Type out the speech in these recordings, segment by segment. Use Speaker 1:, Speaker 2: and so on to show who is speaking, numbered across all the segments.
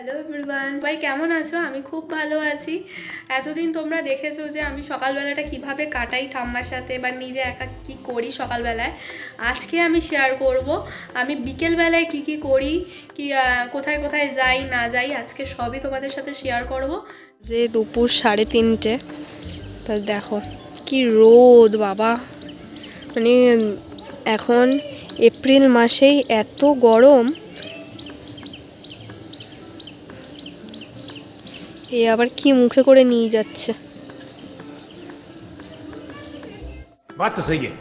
Speaker 1: Hello everyone ভাই, কেমন আছো? আমি খুব ভালো আছি। এতদিন তোমরা দেখেছ যে আমি সকালবেলাটা কীভাবে কাটাই ঠাম্মার সাথে বা নিজে একা কি করি সকালবেলায়। আজকে আমি শেয়ার করব, আমি বিকেলবেলায় কি কি করি, কি কোথায় কোথায় যাই, না যাই, আজকে সবই তোমাদের সাথে শেয়ার করব।
Speaker 2: যে দুপুর সাড়ে তিনটে, তা দেখো, কি রোদ, বাবা। মানে এখন এপ্রিল মাসেই এত গরম। এ আবার কি মুখে করে নিয়ে যাচ্ছে
Speaker 3: बात तो सही है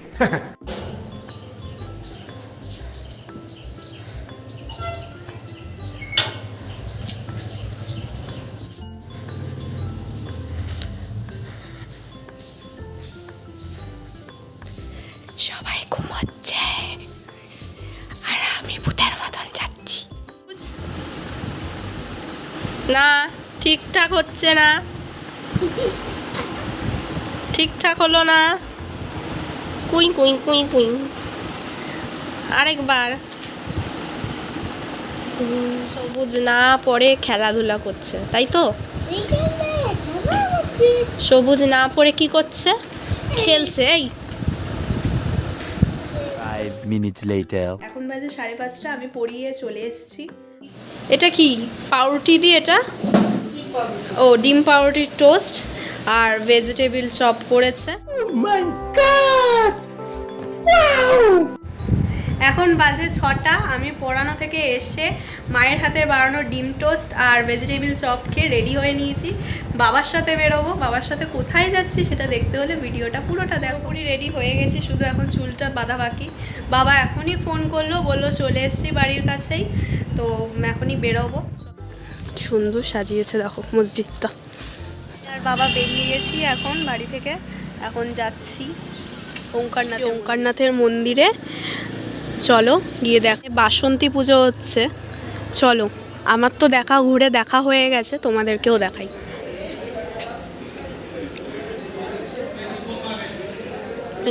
Speaker 2: সবাই ঘুমোচ্ছে আর আমি ভূতের মতন যাচ্ছি না ঠিকঠাক হচ্ছে না। ঠিকঠাক হলো না। কুই কুই কুই কুই আরেকবার। সবুজ না পরে খেলাধুলা করছে তাই তো? সবুজ না পরে কি করছে? খেলছে এই।
Speaker 4: Five minutes later.
Speaker 1: এখন বাজে সাড়ে পাঁচটা আমি পড়িয়ে চলে এসেছি।
Speaker 2: এটা কি পাউরুটি দিয়ে এটা? ও ডিম পাউরুটির টোস্ট আর ভেজিটেবল চপ করেছে।
Speaker 1: এখন বাজে ছটা আমি পড়ানো থেকে এসে মায়ের হাতের বানানো ডিম টোস্ট আর ভেজিটেবল চপ খেয়ে রেডি হয়ে নিয়েছি। বাবার সাথে বেরোবো বাবার সাথে কোথায় যাচ্ছি সেটা দেখতে হলে ভিডিওটা পুরোটা দেখো। পুরি রেডি হয়ে গেছি শুধু এখন চুলটা বাঁধা বাকি। বাবা এখনই ফোন করল বলল চলে এসেছি বাড়ির কাছেই তো এখনই বেরোবো।
Speaker 2: সুন্দর সাজিয়েছে দেখো মসজিদটা।
Speaker 1: আর বাবা বেরিয়ে গেছি এখন বাড়ি থেকে। এখন যাচ্ছি ওঙ্কারনাথ
Speaker 2: ওঙ্কারনাথের মন্দিরে। চলো গিয়ে দেখ বাসন্তী পুজো হচ্ছে। চলো আমার তো দেখা ঘুরে দেখা হয়ে গেছে তোমাদেরকেও দেখাই।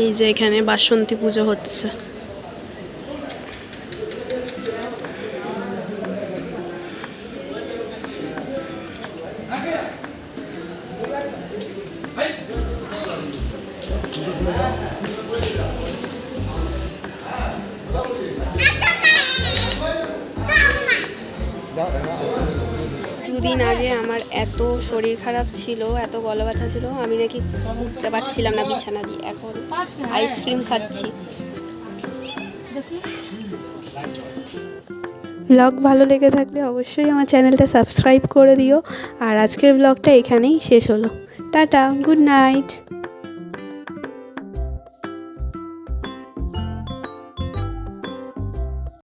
Speaker 2: এই যে এখানে বাসন্তী পুজো হচ্ছে। দুদিন আগে আমার এত শরীর খারাপ ছিল, এত গলা ব্যথা ছিল, আমি নাকি উঠতে পারছিলাম না বিছানা দিয়ে। এখন আইসক্রিম খাচ্ছি। ব্লগ ভালো লেগে থাকলে অবশ্যই আমার চ্যানেলটা সাবস্ক্রাইব করে দিও। আর আজকের ব্লগটা এখানেই শেষ হলো। Tata good night